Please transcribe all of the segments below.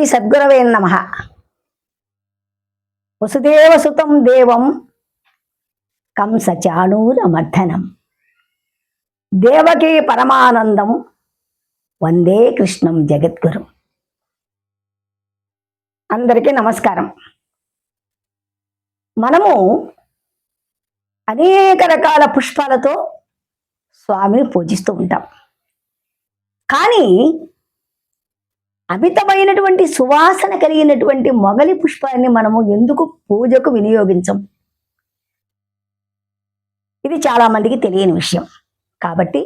శ్రీ సద్గురవే నమ. వసుదేవసుతం దేవం కంసచాణూరమర్ధనం దేవకీ పరమానందం వందే కృష్ణం జగద్గురు. అందరికీ నమస్కారం. మనము అనేక రకాల పుష్పాలతో స్వామిని పూజిస్తూ ఉంటాం. కానీ అమితమైనటువంటి సువాసన కలిగినటువంటి మొగలి పుష్పాన్ని మనము ఎందుకు పూజకు వినియోగించం? ఇది చాలామందికి తెలియని విషయం. కాబట్టి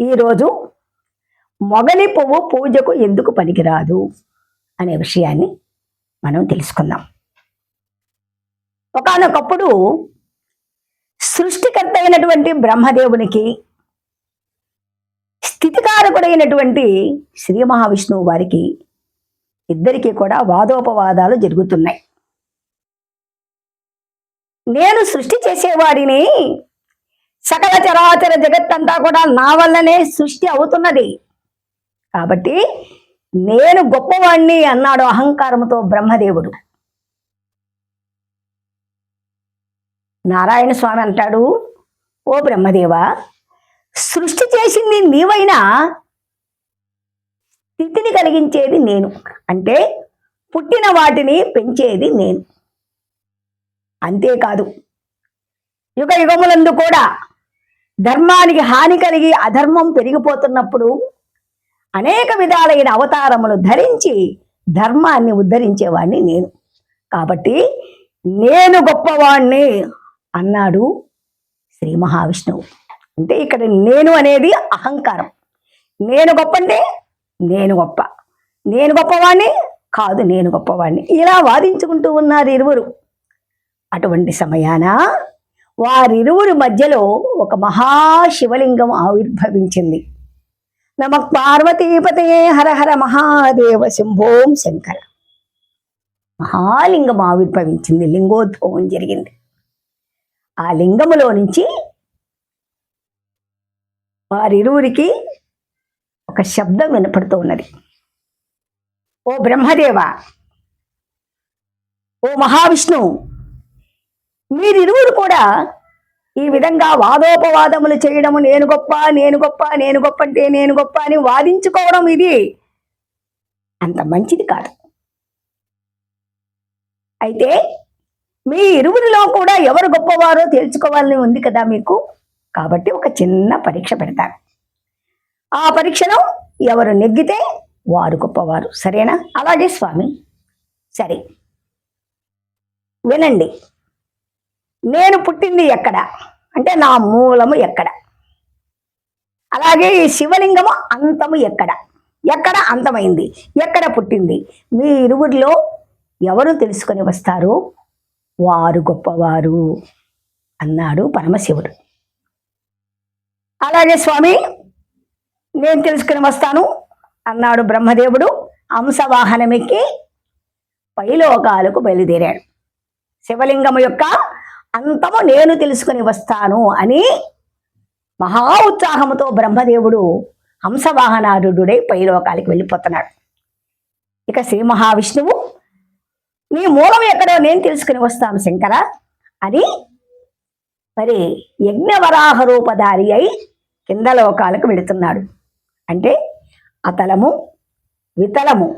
ఈరోజు మొగలి పువ్వు పూజకు ఎందుకు పనికిరాదు అనే విషయాన్ని మనం తెలుసుకుందాం. ఒకానొకప్పుడు సృష్టికర్త అయినటువంటి బ్రహ్మదేవునికి స్థితికారకుడైనటువంటి శ్రీ మహావిష్ణువు వారికి ఇద్దరికీ కూడా వాదోపవాదాలు జరుగుతున్నాయి. నేను సృష్టి చేసేవాడిని సకల చరాచర జగత్తంతా కూడా నా వల్లనే సృష్టి అవుతున్నది. కాబట్టి నేను గొప్పవాణ్ణి అన్నాడు అహంకారంతో బ్రహ్మదేవుడు. నారాయణ స్వామి అంటాడు ఓ బ్రహ్మదేవా సృష్టి చేసింది నీవైనా స్థితిని కలిగించేది నేను. అంటే పుట్టిన వాటిని పెంచేది నేను. అంతేకాదు యుగ యుగములందు కూడా ధర్మానికి హాని కలిగి అధర్మం పెరిగిపోతున్నప్పుడు అనేక విధాలైన అవతారములు ధరించి ధర్మాన్ని ఉద్ధరించేవాడిని నేను. కాబట్టి నేను గొప్పవాణ్ణి అన్నాడు శ్రీ మహావిష్ణువు. అంటే ఇక్కడ నేను అనేది అహంకారం. నేను గొప్ప అంటే నేను గొప్ప. నేను గొప్పవాణ్ణి కాదు నేను గొప్పవాణ్ణి. ఇలా వాదించుకుంటూ ఉన్నారు ఇరువురు. అటువంటి సమయాన వారిరువురి మధ్యలో ఒక మహాశివలింగం ఆవిర్భవించింది. నమ పార్వతీపతే హర హర మహాదేవ శంభోం శంకర. మహాలింగం ఆవిర్భవించింది లింగోద్భవం జరిగింది. ఆ లింగములో నుంచి వారిరువురికి ఒక శబ్దం వినపడుతూ ఉన్నది. ఓ బ్రహ్మదేవ ఓ మహావిష్ణువు మీరిరువురు కూడా ఈ విధంగా వాదోపవాదములు చేయడము నేను గొప్ప నేను గొప్ప నేను గొప్ప అంటే నేను గొప్ప అని వాదించుకోవడం ఇది అంత మంచిది కాదు. అయితే మీ ఇరువురిలో కూడా ఎవరు గొప్పవారో తెలుసుకోవాలని ఉంది కదా మీకు? కాబట్టి ఒక చిన్న పరీక్ష పెడతారు. ఆ పరీక్షలో ఎవరు నెగ్గితే వారు గొప్పవారు. సరేనా? అలాగే స్వామి. సరే. వినండి. నేను పుట్టింది ఎక్కడ? అంటే నా మూలము ఎక్కడ? అలాగే ఈ శివలింగము అంతము ఎక్కడ? ఎక్కడ అంతమైంది? ఎక్కడ పుట్టింది? మీ ఇరువురిలో ఎవరు తెలుసుకొని వస్తారు? వారు గొప్పవారు అన్నాడు పరమశివుడు. అలాగే స్వామి నేను తెలుసుకుని వస్తాను అన్నాడు బ్రహ్మదేవుడు. హంసవాహనమెక్కి పైలోకాలకు బయలుదేరాడు. శివలింగము యొక్క అంతము నేను తెలుసుకుని వస్తాను అని మహా ఉత్సాహముతో బ్రహ్మదేవుడు హంసవాహనారుడై పైలోకాలకి వెళ్ళిపోతున్నాడు. ఇక శ్రీ మహావిష్ణువు నీ మూలం ఎక్కడో నేను తెలుసుకుని వస్తాను శంకర అని మరి యజ్ఞవరాహ రూపధారి అయి కింద లోకాలకు వెళుతున్నాడు. అంటే అతలము వితలము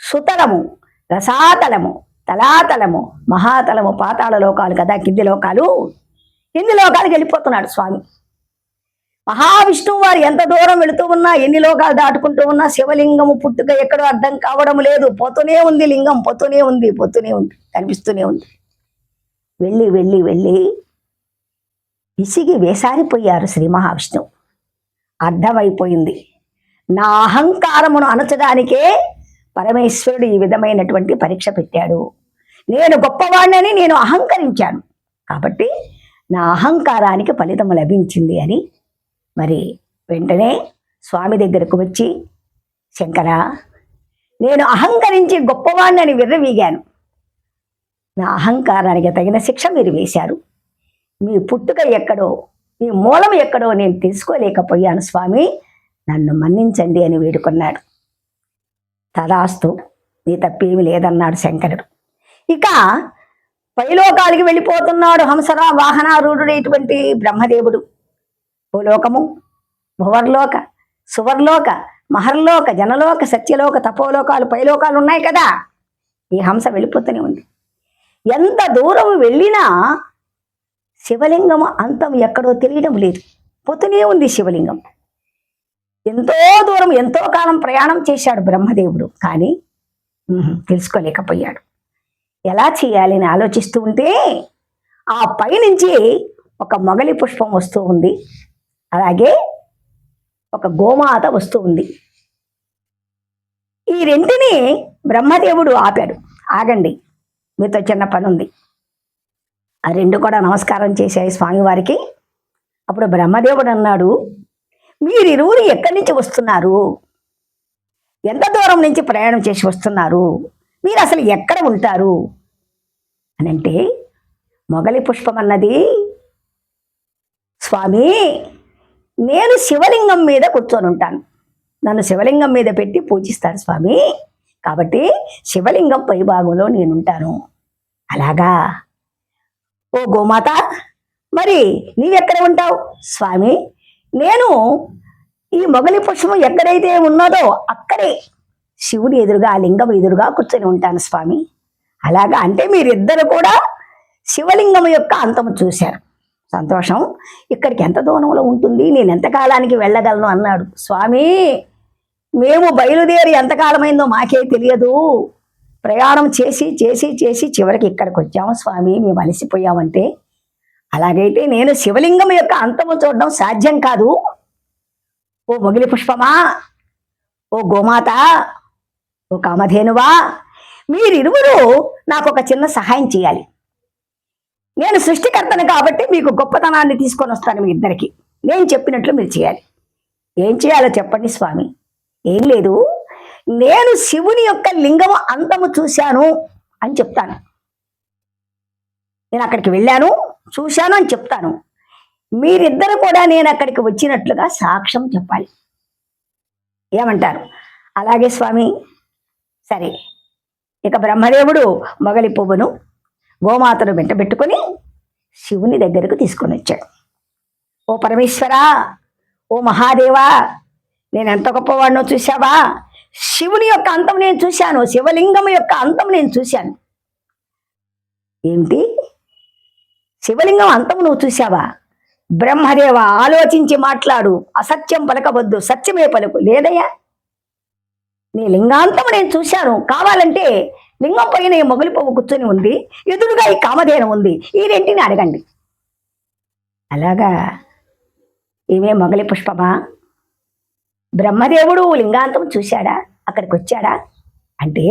సుతలము రసాతలము తలాతలము మహాతలము పాతాళ లోకాలు కదా కింది లోకాలు. కింది లోకాలకు వెళ్ళిపోతున్నాడు స్వామి? మహావిష్ణువు వారు ఎంత దూరం వెళుతూ ఉన్నా ఎన్ని లోకాలు దాటుకుంటూ ఉన్నా శివలింగము పుట్టుక ఎక్కడో అర్థం కావడం లేదు. పోతూనే ఉంది లింగం పోతూనే ఉంది పోతూనే ఉంది కనిపిస్తూనే ఉంది. వెళ్ళి వెళ్ళి వెళ్ళి విసిగి వేసారిపోయారు శ్రీ మహావిష్ణువు. అర్థమైపోయింది. నా అహంకారమును అనచడానికే పరమేశ్వరుడు ఈ విధమైనటువంటి పరీక్ష పెట్టాడు. నేను గొప్పవాణ్ణని నేను అహంకరించాను. కాబట్టి నా అహంకారానికి ఫలితం లభించింది అని. మరి వెంటనే స్వామి దగ్గరకు వచ్చి శంకర నేను అహంకరించి గొప్పవాణ్ణని విర్రవీగాను. నా అహంకారానికి తగిన శిక్ష మీరు వేశారు. మీ పుట్టుక ఎక్కడో మీ మూలం ఎక్కడో నేను తెలుసుకోలేకపోయాను స్వామి. నన్ను మన్నించండి అని వేడుకున్నాడు. తదాస్తు నీ తప్పేమి లేదన్నాడు శంకరుడు. ఇక పైలోకాలకి వెళ్ళిపోతున్నాడు హంసరా వాహనారూఢుడైనటువంటి బ్రహ్మదేవుడు. భూలోకము భువర్లోక సువర్లోక మహర్లోక జనలోక సత్యలోక తపోలోకాలు పైలోకాలు ఉన్నాయి కదా. ఈ హంస వెళ్ళిపోతూనే ఉంది. ఎంత దూరం వెళ్ళినా శివలింగం అంతం ఎక్కడో తెలియడం లేదు. పోతూనే ఉంది శివలింగం. ఎంతో దూరం ఎంతో కాలం ప్రయాణం చేశాడు బ్రహ్మదేవుడు. కానీ తెలుసుకోలేకపోయాడు. ఎలా చేయాలి అని ఆలోచిస్తూ ఉంటే ఆ పైనుంచి ఒక మొగలి పుష్పం వస్తూ ఉంది. అలాగే ఒక గోమాత వస్తూ ఉంది. ఈ రెంటిని బ్రహ్మదేవుడు ఆపాడు. ఆగండి మీతో చిన్న పని ఉంది ఆ రెండు కూడా నమస్కారం చేశాయి స్వామివారికి. అప్పుడు బ్రహ్మదేవుడు అన్నాడు మీరిరువురు ఎక్కడి నుంచి వస్తున్నారు? ఎంత దూరం నుంచి ప్రయాణం చేసి వస్తున్నారు? మీరు అసలు ఎక్కడ ఉంటారు? అని అంటే మొగలి పుష్పం అన్నది స్వామి నేను శివలింగం మీద కూర్చొని ఉంటాను. నన్ను శివలింగం మీద పెట్టి పూజిస్తారు స్వామి. కాబట్టి శివలింగం పై భాగంలో నేను ఉంటాను. అలాగా ఓ గోమాత మరి నీవెక్కడ ఉంటావు? స్వామి నేను ఈ మొగలి పుష్పం ఎక్కడైతే ఉన్నదో అక్కడే శివుని ఎదురుగా ఆ లింగం ఎదురుగా కూర్చొని ఉంటాను స్వామి. అలాగా అంటే మీరిద్దరు కూడా శివలింగం యొక్క అంతము చూశారు. సంతోషం. ఇక్కడికి ఎంత దూరంలో ఉంటుంది? నేను ఎంతకాలానికి వెళ్ళగలను? అన్నాడు. స్వామి మేము బయలుదేరి ఎంతకాలమైందో మాకే తెలియదు. ప్రయాణం చేసి చేసి చేసి చివరికి ఇక్కడికి వచ్చాము. స్వామి మేము అలసిపోయామంటే అలాగైతే నేను శివలింగం యొక్క అంతము చూడడం సాధ్యం కాదు. ఓ మొగిలి పుష్పమా? ఓ గోమాత? ఓ కామధేనువా? మీరిరువురు నాకు ఒక చిన్న సహాయం చేయాలి. నేను సృష్టికర్తను కాబట్టి మీకు గొప్పతనాన్ని తీసుకొని వస్తాను మీ ఇద్దరికి. నేను చెప్పినట్లు మీరు చేయాలి. ఏం చేయాలో చెప్పండి స్వామి. ఏం లేదు. నేను శివుని యొక్క లింగము అందము చూశాను అని చెప్తాను. నేను అక్కడికి వెళ్ళాను చూశాను అని చెప్తాను. మీరిద్దరు కూడా నేను అక్కడికి వచ్చినట్లుగా సాక్ష్యం చెప్పాలి. ఏమంటారు? అలాగే స్వామి సరే. ఇక బ్రహ్మదేవుడు మొగలి పువ్వును గోమాతను వెంట పెట్టుకొని శివుని దగ్గరకు తీసుకొని వచ్చాడు. ఓ పరమేశ్వరా ఓ మహాదేవా నేను ఎంత గొప్పవాడినో చూశావా? శివుని యొక్క అంతం నేను చూశాను శివలింగం యొక్క అంతం నేను చూశాను. ఏమిటి శివలింగం అంతం నువ్వు చూశావా? బ్రహ్మదేవ ఆలోచించి మాట్లాడు అసత్యం పలకవద్దు సత్యమే పలుకు లేదయ్యా? నీ లింగాంతం నేను చూశాను కావాలంటే లింగం పైన ఈ మొగలి పువ్వు కూర్చొని ఉంది ఎదురుగా ఈ కామధేనం ఉంది ఈ రెంటిని అడగండి. అలాగా? ఇవే మొగలి పుష్పమా? బ్రహ్మదేవుడు లింగాంతం చూశాడా? అక్కడికి వచ్చాడా అంటే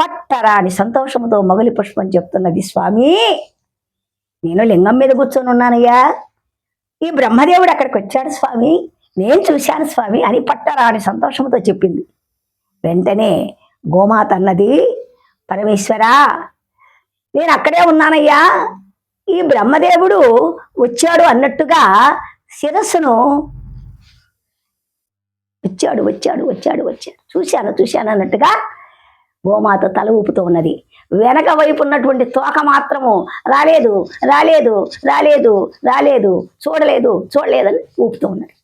పట్టరాని సంతోషంతో మొగలి పుష్పం చెప్తున్నది స్వామి. నేను లింగం మీద కూర్చొని ఉన్నానయ్యా. ఈ బ్రహ్మదేవుడు అక్కడికి వచ్చాడు స్వామి. నేను చూశాను స్వామి అని పట్టరాని సంతోషంతో చెప్పింది. వెంటనే గోమాత అన్నది పరమేశ్వరా నేను అక్కడే ఉన్నానయ్యా. ఈ బ్రహ్మదేవుడు వచ్చాడు అన్నట్టుగా శిరస్సును వచ్చాడు వచ్చాడు వచ్చాడు వచ్చాడు. చూశాను చూశాను అన్నట్టుగా గోమాత తల ఊపుతూ ఉన్నది. వెనక వైపు ఉన్నటువంటి తోక మాత్రము రాలేదు రాలేదు రాలేదు రాలేదు చూడలేదు చూడలేదని ఊపుతూ ఉన్నది.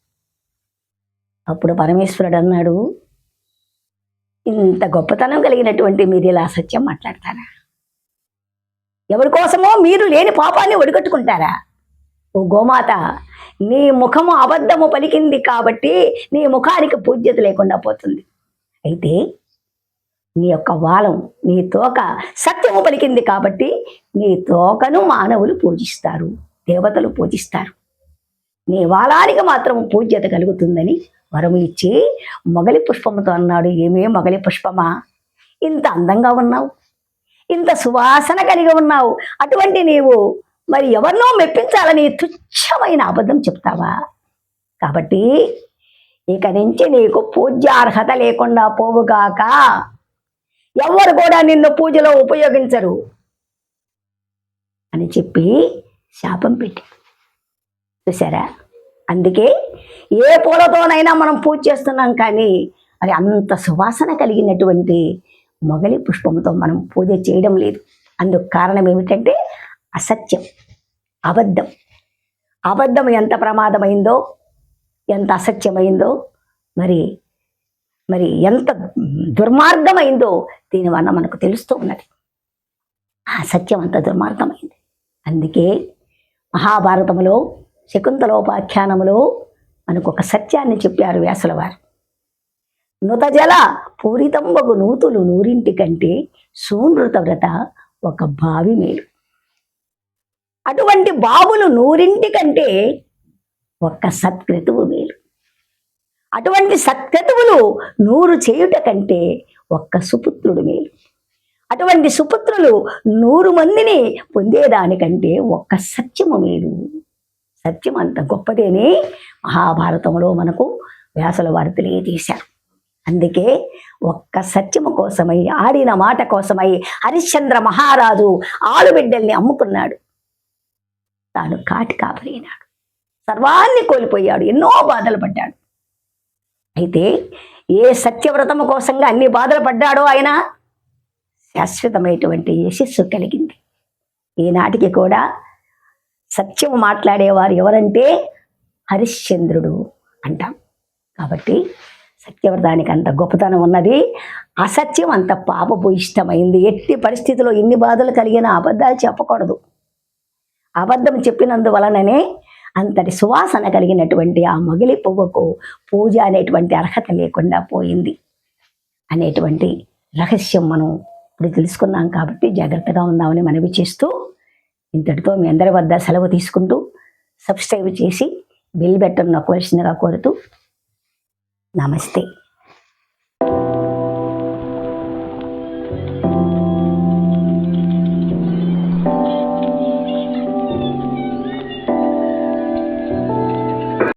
అప్పుడు పరమేశ్వరుడు అన్నాడు ఇంత గొప్పతనం కలిగినటువంటి మీరు ఇలా సత్యం మాట్లాడతారా? ఎవరి కోసమో మీరు లేని పాపాన్ని ఒడిగట్టుకుంటారా? ఓ గోమాత నీ ముఖము అబద్ధము పలికింది కాబట్టి నీ ముఖానికి పూజ్యత లేకుండా పోతుంది. అయితే నీ యొక్క వాలం నీ తోక సత్యము పలికింది కాబట్టి నీ తోకను మానవులు పూజిస్తారు దేవతలు పూజిస్తారు. నీ వాలానికి మాత్రం పూజ్యత కలుగుతుందని వరము ఇచ్చి మొగలి పుష్పముతో అన్నాడు ఏమే మొగలి పుష్పమా? ఇంత అందంగా ఉన్నావు ఇంత సువాసన కలిగి ఉన్నావు అటువంటి నీవు మరి ఎవరినో మెప్పించాలని తుచ్చమైన అబద్ధం చెప్తావా? కాబట్టి ఇక నుంచి నీకు పూజ్యార్హత లేకుండా పోవుగాక ఎవరు కూడా నిన్ను పూజలో ఉపయోగించరు అని చెప్పి శాపం పెట్టి. చూసారా అందుకే ఏ పూలతోనైనా మనం పూజ చేస్తున్నాం కానీ మరి అంత సువాసన కలిగినటువంటి మొగలి పుష్పంతో మనం పూజ చేయడం లేదు. అందుకు కారణం ఏమిటంటే అసత్యం అబద్ధం. అబద్ధం ఎంత ప్రమాదమైందో ఎంత అసత్యమైందో మరి మరి ఎంత దుర్మార్గమైందో దీనివల్ల మనకు తెలుస్తూ ఉన్నది. ఆ సత్యం అంత దుర్మార్గమైంది. అందుకే మహాభారతములో శకుంతలోపాఖ్యానములో మనకు ఒక సత్యాన్ని చెప్పారు వ్యాసుల వారు నుతజల పూరితంబగు నూతులు నూరింటి కంటే సూనృత వ్రత ఒక బావి మేలు. అటువంటి బాబులు నూరింటి కంటే ఒక్క సత్క్రతువు మేలు అటువంటి సత్క్రతువులు నూరు చేయుట కంటే ఒక్క సుపుత్రుడు మేలు అటువంటి సుపుత్రులు నూరు మందిని పొందేదానికంటే ఒక్క సత్యము మేలు సత్యం అంత గొప్పదేని మహాభారతంలో మనకు వ్యాసుల వారు తెలియజేశారు. అందుకే ఒక్క సత్యము కోసమై ఆడిన మాట కోసమై హరిశ్చంద్ర మహారాజు ఆలుబిడ్డల్ని అమ్ముకున్నాడు. తాను కాటి కాపరినాడు సర్వాన్ని కోల్పోయాడు ఎన్నో బాధలు పడ్డాడు. అయితే ఏ సత్యవ్రతము కోసంగా అన్ని బాధలు పడ్డాడో ఆయన? శాశ్వతమైనటువంటి యశస్సు కలిగింది. ఈనాటికి కూడా సత్యము మాట్లాడేవారు ఎవరంటే హరిశ్చంద్రుడు అంటాం. కాబట్టి సత్యవ్రతానికి అంత గొప్పతనం ఉన్నది. అసత్యం అంత పాపభూయిష్టమైంది ఎట్టి పరిస్థితిలో ఎన్ని బాధలు కలిగిన అబద్ధాలు చెప్పకూడదు. అబద్ధం చెప్పినందువలననే అంతటి సువాసన కలిగినటువంటి ఆ మొగిలి పువ్వుకు పూజ అనేటువంటి అర్హత లేకుండా పోయింది అనేటువంటి రహస్యం మనం ఇప్పుడు తెలుసుకున్నాం కాబట్టి జాగ్రత్తగా ఉందామని మనవి చేస్తూ ఇంతటితో మీ అందరి వద్ద సెలవు తీసుకుంటూ సబ్స్క్రైబ్ చేసి బిల్ బటన్ నొక్కవలసిందిగా కోరుతూ నమస్తే.